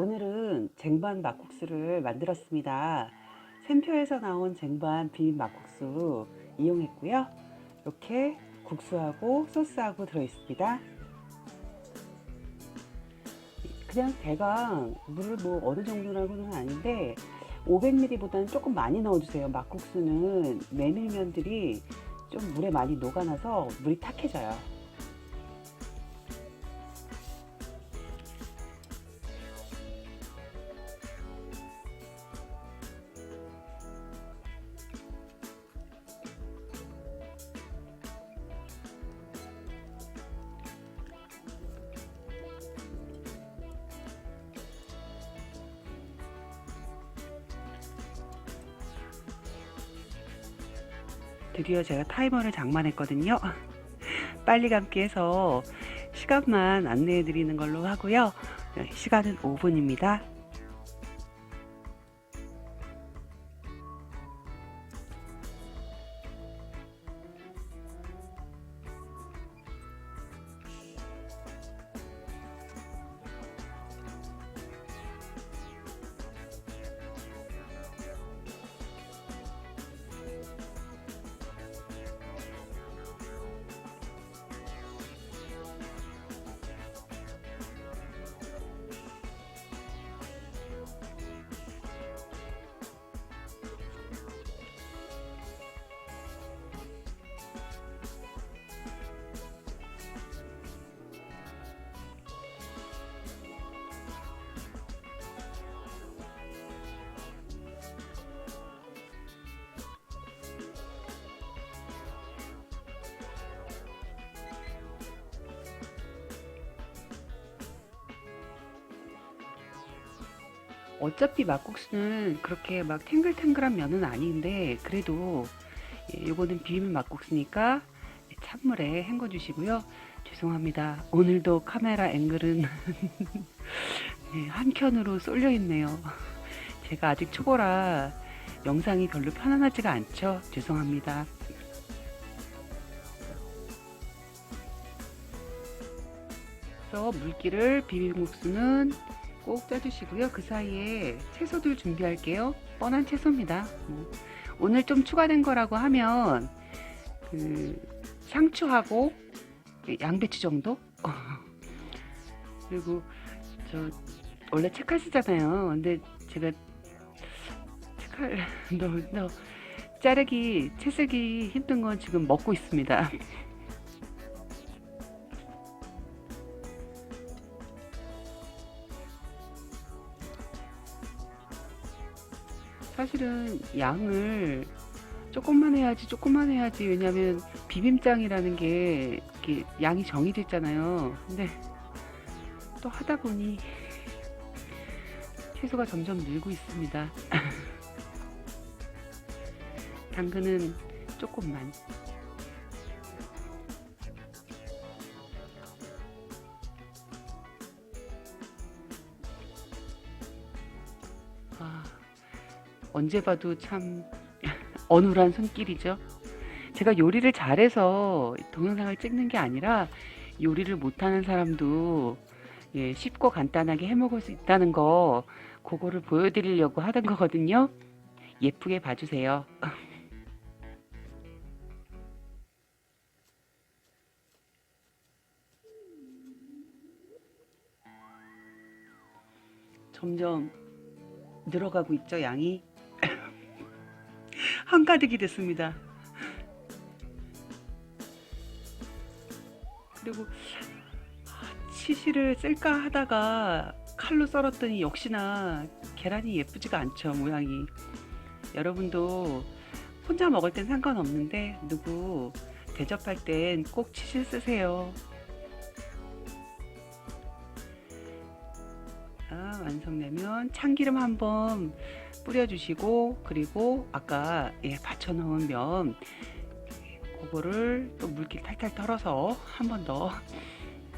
오늘은 쟁반 막국수를 만들었습니다. 샘표에서 나온 쟁반 비빔 막국수 이용했고요. 이렇게 국수하고 소스하고 들어있습니다. 그냥 대강 물을 뭐 어느 정도라고는 아닌데 500ml보다는 조금 많이 넣어주세요. 막국수는 메밀면들이 좀 물에 많이 녹아나서 물이 탁해져요. 드디어 제가 타이머를 장만했거든요. 빨리 감기 해서 시간만 안내해 드리는 걸로 하고요. 시간은 5분입니다. 어차피 막국수는 그렇게 막 탱글탱글한 면은 아닌데 그래도 예, 요거는 비빔 막국수니까 찬물에 헹궈 주시고요. 죄송합니다. 오늘도 카메라 앵글은 예, 한켠으로 쏠려 있네요. 제가 아직 초보라 영상이 별로 편안하지가 않죠. 죄송합니다. 그래서 물기를 비빔국수는 꼭 짜주시고요. 그 사이에 채소들 준비할게요. 뻔한 채소입니다. 뭐, 오늘 좀 추가된 거라고 하면 그 상추하고 양배추 정도? 그리고 저 원래 책칼 쓰잖아요. 근데 제가 책칼 너, 너 자르기 채 쓰기 힘든 건 지금 먹고 있습니다. 사실은 양을 조금만 해야지 조금만 해야지. 왜냐면 비빔장이라는 게 이렇게 양이 정해져 있잖아요. 근데 또 하다 보니 채소가 점점 늘고 있습니다. 당근은 조금만. 아 언제 봐도 참 어눌한 손길이죠. 제가 요리를 잘해서 동영상을 찍는 게 아니라 요리를 못하는 사람도 예, 쉽고 간단하게 해 먹을 수 있다는 거 그거를 보여드리려고 하던 거거든요. 예쁘게 봐주세요. 점점 늘어가고 있죠, 양이. 한가득이 됐습니다. 그리고 아, 치실을 쓸까 하다가 칼로 썰었더니 역시나 계란이 예쁘지가 않죠, 모양이. 여러분도 혼자 먹을 땐 상관없는데 누구 대접할 땐 꼭 치실 쓰세요. 아, 완성되면 참기름 한번 뿌려주시고 그리고 아까 예, 받쳐놓은 면 그거를 또 물기 탈탈 털어서 한 번 더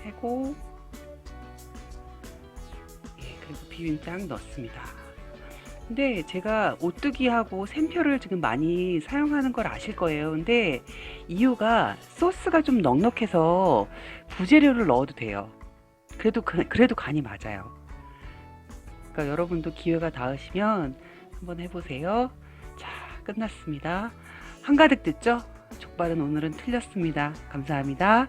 해고 예, 그리고 비빔장 넣습니다. 근데 제가 오뚜기하고 샘표를 지금 많이 사용하는 걸 아실 거예요. 근데 이유가 소스가 좀 넉넉해서 부재료를 넣어도 돼요. 그래도 그, 그래도 간이 맞아요. 그러니까 여러분도 기회가 닿으시면 한번 해보세요. 자, 끝났습니다. 한가득 됐죠? 족발은 오늘은 틀렸습니다. 감사합니다.